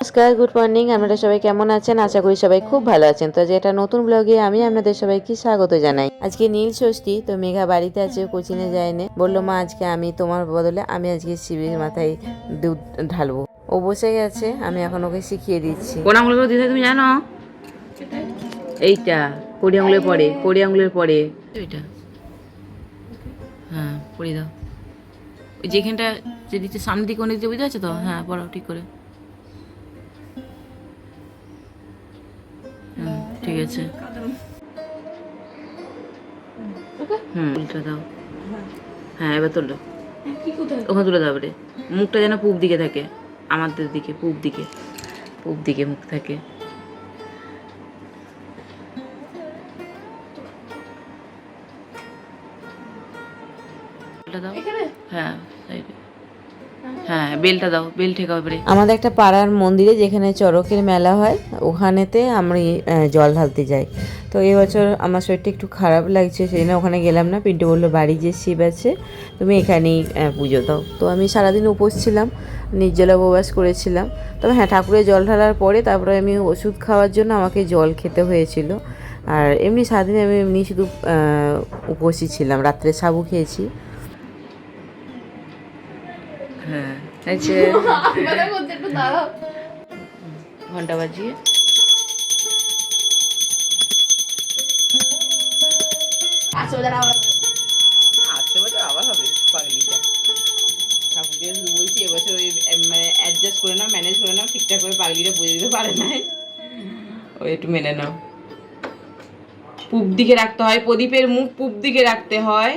নমস্কার, good morning. আপনারা সবাই কেমন আছেন? আশা করি সবাই খুব ভালো আছেন। তো যে এটা নতুন ব্লগে আমি আপনাদের সবাইকে স্বাগত জানাই। আজকে নীল ষষ্ঠী, তো মেঘা বাড়িতে আছে, কোচিনে যায়নি। বলল, মা, আজকে আমি তোমার বদলে আমি আজকে শিবের মাথায় দুধ ঢালবো। ও বসে গেছে, আমি এখন ওকে শিখিয়ে দিচ্ছি। কোন আঙুলগুলো দিতে তুমি জানো? এইটা। কড়ি আঙুলের পরে কড়ি আঙুলের পরে। এইটা হ্যাঁ পড়ে দাও। ওই যেখানটা যে দিতে সামনের দিকে অনেক বুঝতে পারছ তো? হ্যাঁ পড়াও ঠিক করে। ঠিক আছে। হুম উল্টা দাও। হ্যাঁ এবার তুলো ওখানে তুলে দাও রে মুখটা যেন পূব দিকে থাকে। আমাদের দিকে পূব দিকে। পূব দিকে মুখ থাকে। বেলটা দাও। হ্যাঁ সাইডে হ্যাঁ। বেলটা দাও বেল ঠেকাও এবারে আমাদের একটা পাড়ার মন্দিরে যেখানে চড়কের মেলা হয় ওখানেতে আমি আহ, জল ঢালতে যাই। তো এই বছর আমার শরীরটা একটু খারাপ লাগছে সেই জন্য ওখানে গেলাম না। পিন্টু বলল বাড়ি যে শিব আছে তুমি এখানেই পুজো দাও। তো আমি সারাদিন উপোস ছিলাম নির্জলা উপবাস করেছিলাম। তবে হ্যাঁ ঠাকুরের জল ঢালার পরে তারপরে আমি ওষুধ খাওয়ার জন্য আমাকে জল খেতে হয়েছিল। আর এমনি সারাদিন আমি এমনি শুধু উপোসই ছিলাম। রাত্রে সাবু খেয়েছি। ঘণ্টা বাজিয়ে। আসছে বছর আবার হবে পাগলিটা। ঠাকুরকে বলছি এবছর ওই মানে অ্যাডজাস্ট করে নাও ম্যানেজ করে নাও ঠিকঠাক করে পাগলিটা বুঝে দিতে পারে না ওই একটু মেনে নাও। পূব দিকে রাখতে হয় প্রদীপের মুখ পূব দিকে রাখতে হয়।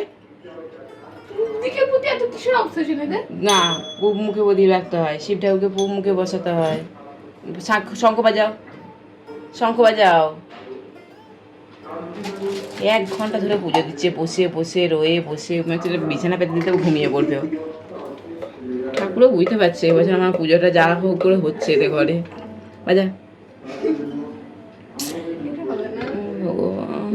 না পূব মুখে প্রদীপ রাখতে হয় শিব ঠাকুরকে পূব মুখে বসাতে হয়। শঙ্খ বাজাও শঙ্খ বাজাও। এক ঘণ্টা ধরে পুজো দিচ্ছে বসে বসে রয়ে বসে মনে বিছানা পেতে দিতে ঘুমিয়ে পড়বে। ঠাকুরও বুঝতে পারছে এবছর আমার পুজোটা যা হোক করে হচ্ছে এদের ঘরে বাজা। ভগবান।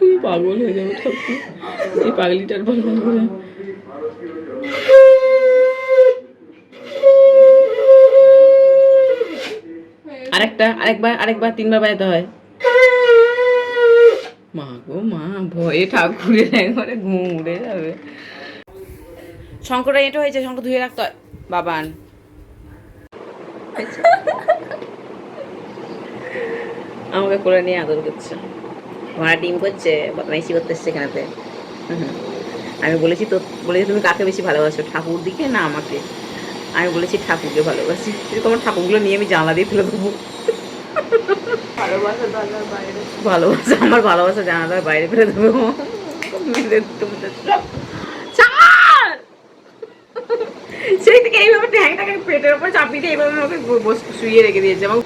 আমি পাগল হয়ে যাব, ঠাকুর। এই পাগলিটার পাগল আরেকটা, আরেকবার আরেকবার, তিনবার বাজাতে হয়। মা গো মা, ভয়ে ঠাকুরের একবারে ঘুম উড়ে যাবে। শঙ্করটা এঁটো হয়েছে, শঙ্কর ধুয়ে রাখতে হয়। বাবান। আমাকে করে নিয়ে আদর করছে। ঘোড়া ডিম করছে বদমাইশি করতে এসছে এখানেতে আমি বলেছি তো বলেছি তুমি কাকে বেশি ভালোবাসো ঠাকুর দিকে না আমাকে? আমি বলেছি ঠাকুরকে ভালোবাসি। এরকম আমার ঠাকুরগুলো নিয়ে আমি জানলা দিয়ে ফেলে দেবো। ভালোবাসা আমার ভালোবাসা জানালার বাইরে ফেলে দেবো। সেই থেকে এইভাবে ট্যাংটাকে পেটের উপর চাপিয়ে দিয়ে এইভাবে আমাকে শুইয়ে রেখে দিয়েছে। এবং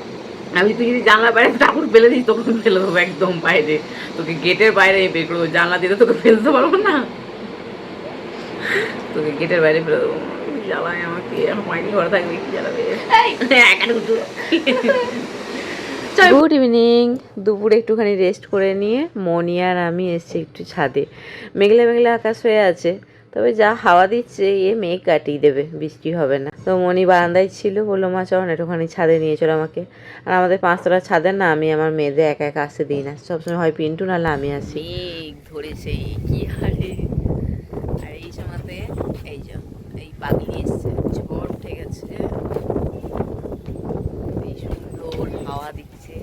আমি তুই যদি জানলা বাইরে ঠাকুর ফেলে দিস তখন ফেলে দেবো একদম বাইরে। তোকে গেটের বাইরে বের করব জানলা দিয়ে তোকে ফেলতে পারব না। তোকে গেটের বাইরে ফেলে দেবো। জ্বালায় আমাকে এখন মাইনি ঘরে থাকবে কি জ্বালাবে? গুড ইভিনিং দুপুরে একটুখানি রেস্ট করে নিয়ে মনি আর আমি এসছি একটু ছাদে। মেঘলা মেঘলা আকাশ হয়ে আছে। তবে যা হাওয়া দিচ্ছে এ মেঘ কাটিয়ে দেবে, বৃষ্টি হবে না। তো মনি বারান্দায় ছিল, বলল, মা, চল একটুখানি ছাদে নিয়ে চলো আমাকে। আর আমাদের পাঁচতলা ছাদের না, আমি আমার মেয়েদের একা একা আসতে দিই না। সবসময় হয় পিন্টু নাহলে আমি আসি। ধরেছে কি হারে। আর এই এই যে, এই ঝড় উঠে গেছে। হাওয়া দিচ্ছে।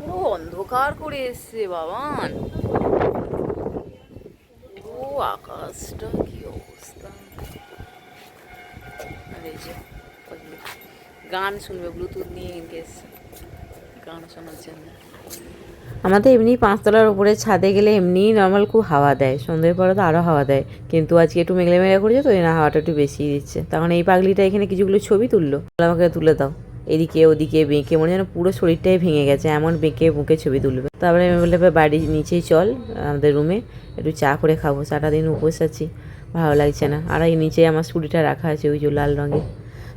পুরো অন্ধকার করে এসছে বাবান আকাশটা কি অবস্থা গান শুনবে ব্লুটুথ নিয়ে গান শোনার জন্য আমাদের এমনি পাঁচতলার উপরে ছাদে গেলে এমনিই নর্মাল খুব হাওয়া দেয়। সন্ধ্যের পরে তো আরও হাওয়া দেয়। কিন্তু আজকে একটু মেঘলে মেঘলা করেছে, তো এই না হাওয়াটা একটু বেশি দিচ্ছে। তখন এই পাগলিটা এখানে কিছুগুলো ছবি তুললো। আমাকে তুলে দাও। এদিকে ওদিকে বেঁকে, মনে যেন পুরো শরীরটাই ভেঙে গেছে, এমন বেঁকে বুকে ছবি তুলবে। তারপরে আমি বললাম, "এবার বাড়ির নিচেই চল, আমাদের রুমে একটু চা করে খাব সারাটা দিন উপোস আছি, ভালো লাগছে না। আর এই নিচে আমার স্কুটিটা রাখা আছে, ওই যে লাল রঙের।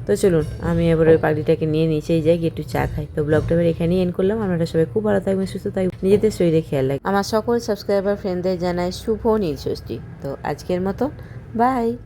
তো চলুন, আমি এবার ওই পাখিটাকে নিয়ে নিচেই যাই একটু চা খাই। তো ব্লগটা এবার এখানেই এন্ড করলাম। আপনারা সবাই খুব ভালো থাকবেন, সুস্থ থাকবেন, নিজেদের শরীরে খেয়াল রাখবেন। আমার সকল সাবস্ক্রাইবার ফ্রেন্ডদের জানাই শুভ নীল ষষ্ঠী। তো আজকের মতো বাই